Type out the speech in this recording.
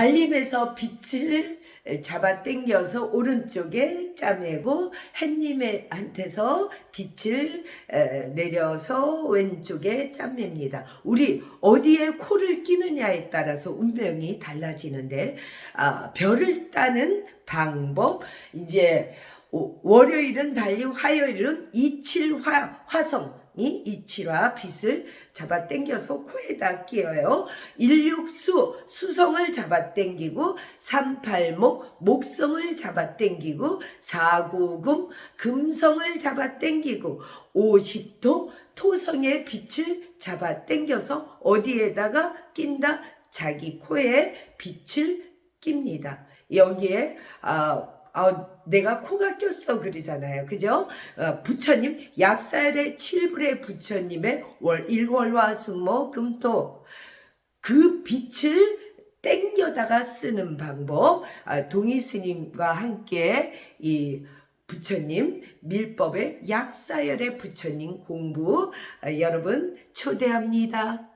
달림에서 빛을 잡아 당겨서 오른쪽에 짜매고 햇님한테서 빛을 에, 내려서 왼쪽에 짜맵니다. 우리 어디에 코를 끼느냐에 따라서 운명이 달라지는데 아, 별을 따는 방법 이제 오- 월요일은 달림 화요일은 이칠화 화성 이 이칠화 빛을 잡아 당겨서 코에다 끼어요. 일육수 수성을 잡아 당기고 삼팔목 목성을 잡아 당기고 사구금 금성을 잡아 당기고 오십토 토성의 빛을 잡아 당겨서 어디에다가 낀다? 자기 코에 빛을 낍니다. 여기에 아, 아, 내가 코가 꼈어 그러잖아요. 그죠? 어, 부처님 약살의 칠불의 부처님의 월 일월화수목 금토 그 빛을 땡겨다가 쓰는 방법 아, 동희 스님과 함께 이 부처님 밀법의 약사열의 부처님 공부 아, 여러분 초대합니다.